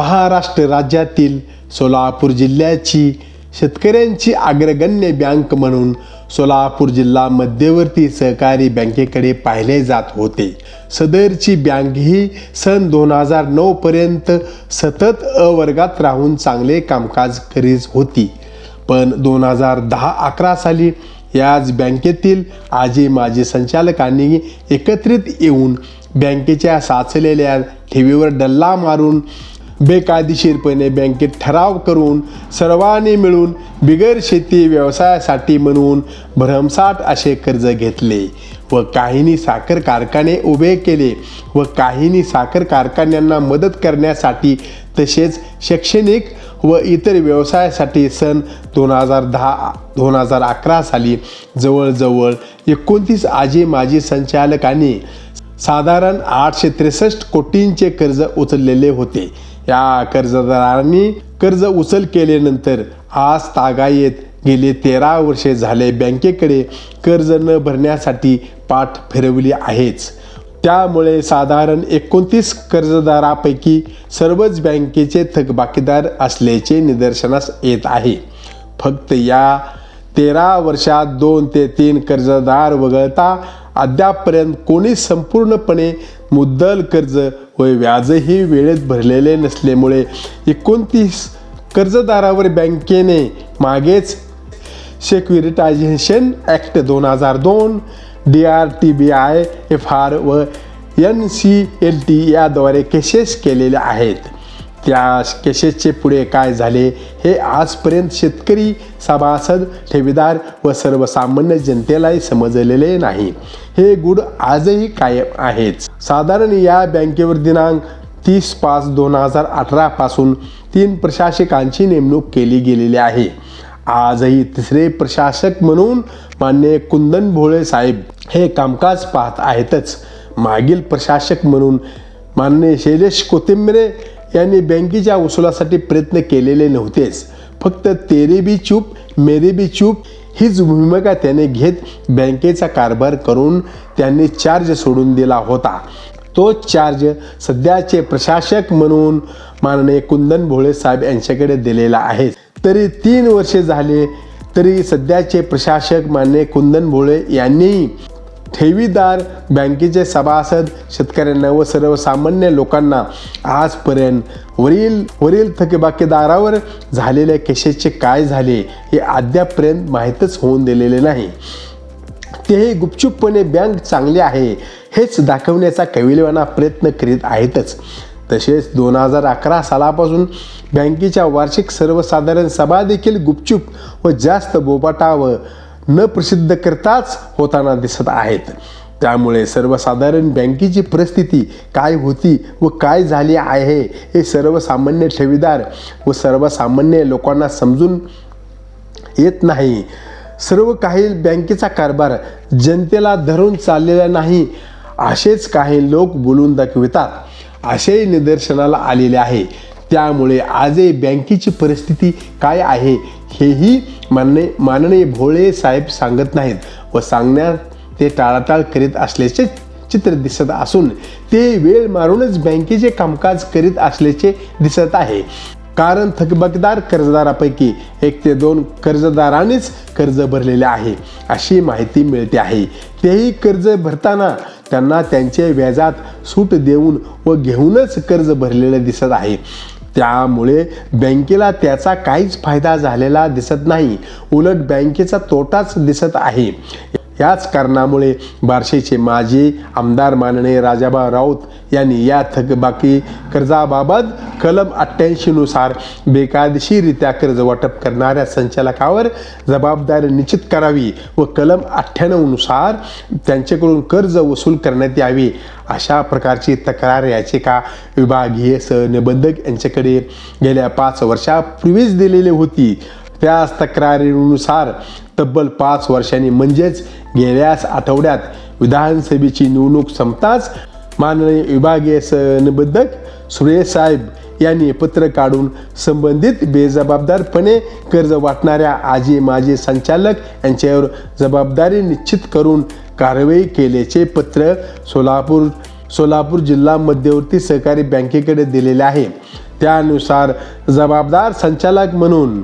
महाराष्ट्र राज्यातील सोलापूर जिल्ह्याची शेतकऱ्यांची अग्रगण्य बँक म्हणून सोलापूर जिल्हा मध्यवर्ती सहकारी बँकेकडे पाहिले जात होते. सदरची बँक ही सन दोन हजार नऊपर्यंत सतत अवर्गात वर्गात राहून चांगले कामकाज करीत होती. पण दोन हजार दहा अकरा साली याच बँकेतील आजी माजी संचालकांनी एकत्रित येऊन बँकेच्या साचलेल्या ठेवीवर डल्ला मारून बेकायदेशीरपणे बँकेत ठराव करून सर्वांनी मिळून बिगर शेती व्यवसायासाठी म्हणून भरमसाठ असे कर्ज घेतले व काहींनी साखर कारखाने उभे केले व काहींनी साखर कारखान्यांना मदत करण्यासाठी तसेच शैक्षणिक व इतर व्यवसायासाठी सन दोन हजार दहा दोन हजार अकरा साली जवळजवळ एकोणतीस आजी माजी संचालकांनी साधारण आठशे त्रेसष्ट कोटींचे कर्ज उचललेले होते. या कर्जदारांनी कर्ज उचल केल्यानंतर आज तागायत गेले तेरा वर्षे झाले बँकेकडे कर्ज न भरण्यासाठी पाठ फिरवली आहेच. त्यामुळे साधारण एकोणतीस कर्जदारापैकी सर्वच बँकेचे थकबाकीदार असल्याचे निदर्शनास येत आहे. फक्त या तेरा वर्षात दोन ते तीन कर्जदार वगळता अद्यापपर्यंत कोणी संपूर्णपणे मुद्दल कर्ज व व्याजही वेळेत भरलेले नसल्यामुळे एकोणतीस कर्जदारावर बँकेने मागेच सेक्युरिटायझेशन ॲक्ट दोन हजार दोन D R T B I F R व एन सी एल टी याद्वारे केसेस केलेल्या आहेत. त्या केसेसचे पुढे काय झाले हे आजपर्यंत शेतकरी सभासद ठेवीदार व सर्वसामान्य जनतेलाही समजलेले नाही. हे गुड आजही कायम आहेच साधारण या बँकेवर दिनांक तीस पाच दोन हजार अठरापासून तीन प्रशासकांची नेमणूक केली गेलेली आहे. आजही तिसरे प्रशासक म्हणून मान्य कुंदन भोळे साहेब हे कामकाज पाहत आहेतच. मागील प्रशासक म्हणून मान्य शैलेश कोथिंबरे यांनी बँकेच्या वसुलासाठी प्रयत्न केलेले नव्हतेच. फक्त तेरे बी चूप मेरे बी चूप हीच भूमिका त्याने घेत बँकेचा कारभार करून त्यांनी चार्ज सोडून दिला होता. तो चार्ज सध्याचे प्रशासक म्हणून माननीय कुंदन भोळे साहेब यांच्याकडे दिलेला आहे. तरी तीन वर्षे झाले तरी सध्याचे प्रशासक मान्य कुंदन भोळे यांनी ठेवीदार बँकेचे सभासद शेतकऱ्यांना व सर्वसामान्य लोकांना आजपर्यंत वरील वरील थकबाकीदारावर झालेल्या केसेसचे काय झाले हे अद्यापर्यंत माहीतच होऊन दिलेले नाही. तेही गुपचूपपणे बँक चांगली आहे हेच दाखवण्याचा कविलवाना प्रयत्न करीत आहेतच. तसेच दोन हजार अकरा सालापासून बँकेच्या वार्षिक सर्वसाधारण सभा देखील गुपचूप व जास्त बोबाटा व न प्रसिद्ध करताच होताना दिसत आहेत. त्यामुळे सर्वसाधारण बँकेची परिस्थिती काय होती व काय झाली आहे हे सर्वसामान्य ठेवीदार व सर्वसामान्य लोकांना समजून येत नाही. सर्व काही बँकेचा कारभार जनतेला धरून चाललेला नाही असेच काही लोक बोलून दाखवितात. असेही निदर्शनाला आलेले आहे. त्यामुळे आजही बँकेची परिस्थिती काय आहे हेही मानणे माननीय भोळे साहेब सांगत नाहीत व सांगण्यात ते टाळाटाळ करीत असल्याचे चित्र दिसत असून ते वेळ मारूनच बँकेचे कामकाज करीत असल्याचे दिसत आहे. कारण थकबकदार कर्जदारापैकी एक ते दोन कर्जदारांनीच कर्ज भरलेले आहे अशी माहिती मिळते आहे. तेही कर्ज भरताना त्यांना त्यांचे व्याजात सूट देऊन व घेऊनच कर्ज भरलेले दिसत आहे. त्यामुळे बँकेला त्याचा काहीच फायदा झालेला दिसत नाही. उलट बँकेचा तोटाच दिसत आहे. याच कारणामुळे बार्शीचे माजी आमदार माननीय राजाबा राऊत यांनी या थकबाकी कर्जाबाबत कलम अठ्ठ्याऐंशीनुसार बेकायदेशीरित्या कर्ज वाटप करणाऱ्या संचालकावर जबाबदारी निश्चित करावी व कलम अठ्ठ्याण्णवनुसार त्यांच्याकडून कर्ज वसूल करण्यात यावी अशा प्रकारची तक्रार याचिका विभागीय सहनिबंधक यांच्याकडे गेल्या पाच वर्षापूर्वीच दिलेली होती. त्याच तक्रारीनुसार तब्बल पाच वर्षांनी म्हणजेच गेल्याच आठवड्यात विधानसभेची निवडणूक संपताच माननीय विभागीय निबंधक सुरेश साहेब यांनी पत्र काढून संबंधित बेजबाबदारपणे कर्ज वाटणाऱ्या आजी माजी संचालक यांच्यावर जबाबदारी निश्चित करून कारवाई केल्याचे पत्र सोलापूर सोलापूर जिल्हा मध्यवर्ती सहकारी बँकेकडे दिलेले आहे. त्यानुसार जबाबदार संचालक म्हणून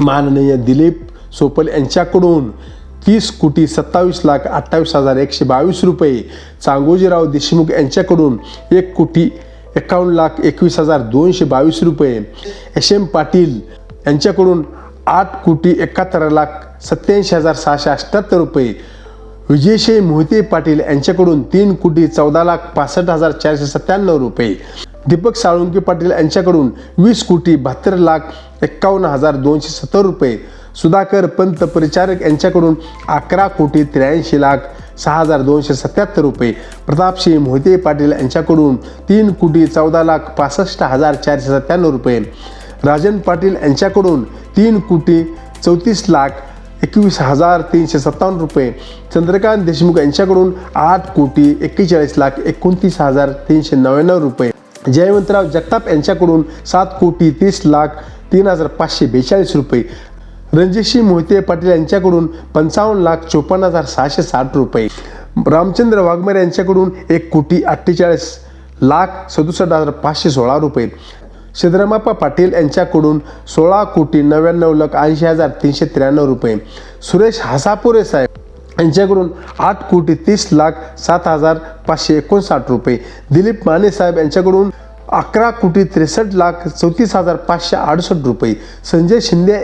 माननीय दिलीप सोपल यांच्याकडून तीस कोटी सत्तावीस लाख अठ्ठावीस हजार एकशे बावीस रुपये चांगोजीराव देशमुख यांच्याकडून एक कोटी एकावन्न लाख एकवीस हजार दोनशे बावीस रुपये. एस एम पाटील यांच्याकडून आठ कोटी एकाहत्तर लाख सत्याऐंशी हजार सहाशे अठ्ठ्याहत्तर रुपये. विजयशे मोहिते पाटील यांच्याकडून तीन कोटी चौदा लाख पासष्ट हजार चारशे सत्त्याण्णव रुपये. दीपक साळुंके पाटील यांच्याकडून वीस कोटी बहात्तर लाख एक्कावन्न हजार दोनशे सत्तर रुपये. सुधाकर पंत परिचारक यांच्याकडून अकरा कोटी त्र्याऐंशी लाख सहा हजार दोनशे सत्याहत्तर रुपये. प्रतापसिंह मोहिते पाटील यांच्याकडून तीन कोटी चौदा लाख पासष्ट हजार चारशे सत्त्याण्णव रुपये. राजन पाटील यांच्याकडून तीन कोटी चौतीस लाख एकवीस हजार तीनशे सत्तावन्न रुपये. चंद्रकांत देशमुख यांच्याकडून आठ कोटी एक्केचाळीस लाख एकोणतीस हजार तीनशे नव्याण्णव रुपये. जयवंतराव जगताप यांच्याकडून सात कोटी तीस लाख तीन हजार पाचशे बेचाळीस रुपये. रणजितसिंह मोहिते पाटील यांच्याकडून पंचावन्न लाख चोपन्न हजार सहाशे साठ रुपये. रामचंद्र वाघमारे यांच्याकडून एक कोटी अठ्ठेचाळीस लाख सदुसष्ट हजार पाचशे सोळा रुपये. सिद्धरामाप्पा पाटील यांच्याकडून सोळा कोटी नव्याण्णव लाख ऐंशी हजार तीनशे त्र्याण्णव रुपये. सुरेश हासापुरे साहेब यांच्याकडून आठ कोटी तीस लाख सात हजार पाचशे एकोणसाठ रुपये. दिलीप माने साहेब यांच्याकडून अकरा कोटी त्रेसष्ट लाख चौतीस हजार पाचशे अडुसष्ट रुपये. संजय शिंदे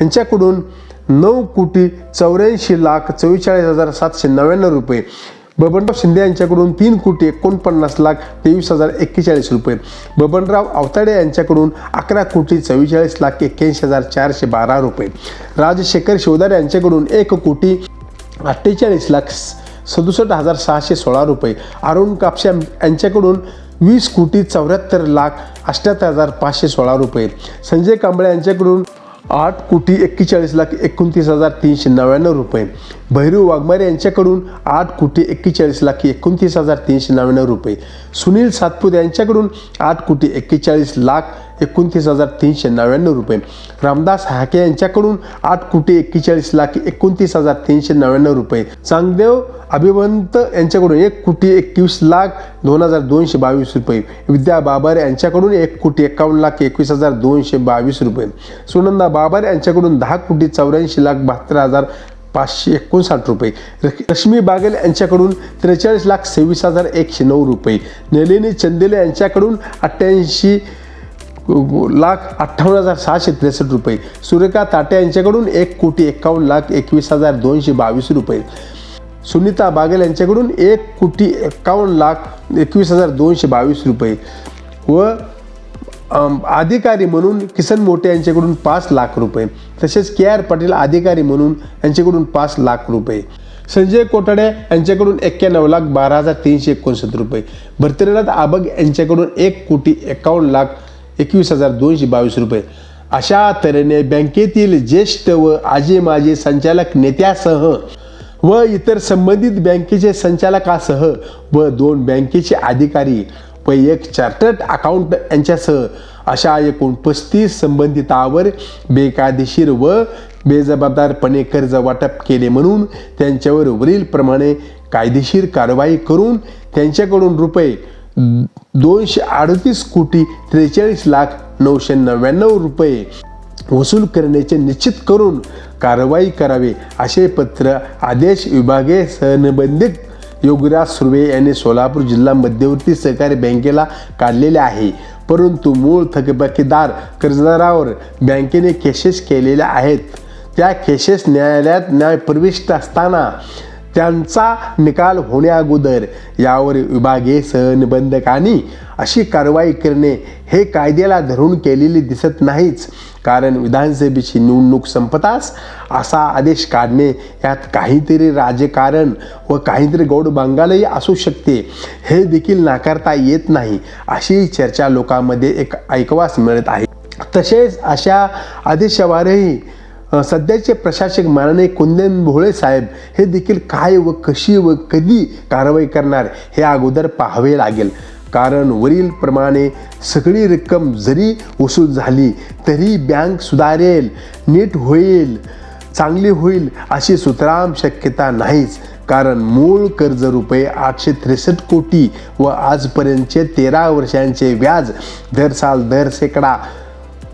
यांच्याकडून नऊ कोटी चौऱ्याऐंशी लाख चव्वेचाळीस हजार सातशे नव्याण्णव रुपये. बबनराव शिंदे यांच्याकडून तीन कोटी एकोणपन्नास लाख तेवीस हजार एक्केचाळीस रुपये. बबनराव अवताडे यांच्याकडून अकरा कोटी चव्वेचाळीस लाख एक्क्याऐंशी हजार चारशे बारा रुपये. राजशेखर शिवदारे यांच्याकडून एक कोटी अठ्ठेचाळीस लाख सदुसष्ट हजार सहाशे सोळा रुपये. अरुण कापशा यांच्याकडून वीस कोटी चौऱ्याहत्तर लाख अष्ट्याहत्तर हजार पाचशे सोळा रुपये. संजय कांबळे यांच्याकडून आठ कोटी एक्केचाळीस लाख एकोणतीस हजार तीनशे नव्याण्णव रुपये. भैरव वाघमारे यांच्याकडून आठ कोटी एक्केचाळीस लाख एकोणतीस हजार तीनशे नव्याण्णव रुपये. सुनील सातपुत यांच्याकडून आठ कोटी एक्केचाळीस लाख एकोणतीस हजार तीनशे नव्याण्णव रुपये. रामदास हाके यांच्याकडून आठ कोटी एक्केचाळीस लाख एकोणतीस हजार तीनशे नव्याण्णव रुपये. चांगदेव अभिवंत यांच्याकडून एक कोटी एकवीस लाख दोन हजार दोनशे बावीस रुपये. विद्या बाबर यांच्याकडून एक कोटी एकावन्न लाख एकवीस हजार दोनशे बावीस रुपये. सुनंदा बाबर यांच्याकडून दहा कोटी चौऱ्याऐंशी लाख बहात्तर हजार पाचशे एकोणसाठ रुपये. रश्मी बागेल यांच्याकडून त्रेचाळीस लाख सव्वीस हजार एकशे नऊ रुपये. नलिनी चंदेले यांच्याकडून अठ्ठ्याऐंशी लाख अठ्ठावन्न हजार सहाशे त्रेसष्ट रुपये. सुरेखा ताटे यांच्याकडून एक कोटी एकावन्न लाख एकवीस हजार दोनशे बावीस रुपये. सुनीता बागेल यांच्याकडून एक कोटी एकावन्न लाख एकवीस हजार दोनशे बावीस रुपये. व अधिकारी म्हणून किसन मोटे यांच्याकडून पाच लाख रुपये. तसेच के आर पाटील अधिकारी म्हणून यांच्याकडून पाच लाख रुपये. संजय कोटाडे यांच्याकडून एक्क्याण्णव लाख बारा हजार तीनशे एकोणसत्तर रुपये. भरतीनाथ आबग यांच्याकडून एक कोटी एकावन्न लाख एकवीस हजार दोनशे बावीस रुपये. अशा तऱ्हेने बँकेतील ज्येष्ठ व आजी माजी संचालक नेत्यासह व इतर संबंधित बँकेचे संचालकासह व दोन बँकेचे अधिकारी व एक चार्टर्ड अकाउंट यांच्यासह अशा एकूण पस्तीस संबंधितावर बेकायदेशीर व बेजबाबदारपणे कर्ज वाटप केले म्हणून त्यांच्यावर वरीलप्रमाणे कायदेशीर कारवाई करून त्यांच्याकडून रुपये दोनशे अडतीस कोटी त्रेचाळीस लाख नऊशे नव्याण्णव रुपये वसूल करण्याचे निश्चित करून कारवाई करावे असे पत्र आदेश विभागे सहनिबंधित योगराज सुर्वे यांनी सोलापूर जिल्हा मध्यवर्ती सहकारी बँकेला काढलेले आहे. परंतु मूळ थकबाकीदार कर्जदारावर बँकेने केसेस केलेल्या आहेत. त्या केसेस न्यायालयात न्यायप्रविष्ट असताना त्यांचा निकाल होण्याअगोदर यावर विभागीय सहनिबंधकांनी अशी कारवाई करणे हे कायद्याला धरून केलेले दिसत नाहीच. कारण विधानसभेची निवडणूक संपताच असा आदेश काढणे यात काहीतरी राजकारण व काहीतरी गौडबांगालही असू शकते. हे देखील नाकारता येत नाही अशी चर्चा लोकांमध्ये एक ऐकवास मिळत आहे. तसेच अशा आदेशावरही सध्याचे प्रशासक माननीय कुंदन भोळे साहेब हे देखील काय व कशी व कधी कारवाई करणार हे अगोदर पाहावे लागेल. कारण वरील प्रमाणे सगळी रक्कम जरी वसूल झाली तरी बँक सुधारेल नीट होईल चांगली होईल अशी सुतराम शक्यता नाहीच. कारण मूळ कर्ज रुपये आठशे त्रेसष्ट कोटी व आजपर्यंतचे तेरा वर्षांचे व्याज दर साल दर शेकडा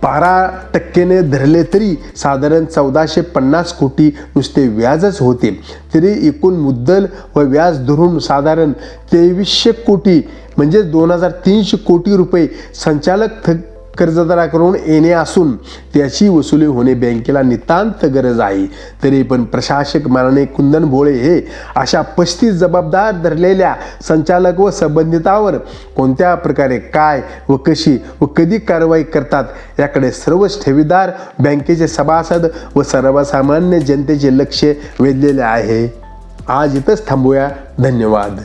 बारा टक्केने धरले तरी साधारण चौदाशे पन्नास कोटी नुसते व्याजच होते. तरी एकूण मुद्दल व व्याज धरून साधारण तेवीसशे कोटी म्हणजे दोन हजार तीनशे कोटी रुपये संचालक थक कर्जदाराकडून येणे असून त्याची वसुली होणे बँकेला नितांत गरज आहे. तरी पण प्रशासक माननीय कुंदन भोळे हे अशा पस्तीस जबाबदार धरलेल्या संचालक व संबंधितावर कोणत्या प्रकारे काय व कशी व कधी कारवाई करतात याकडे सर्वच ठेवीदार बँकेचे सभासद व सर्वसामान्य जनतेचे लक्ष वेधलेले आहे. आज इथंच थांबूया. धन्यवाद.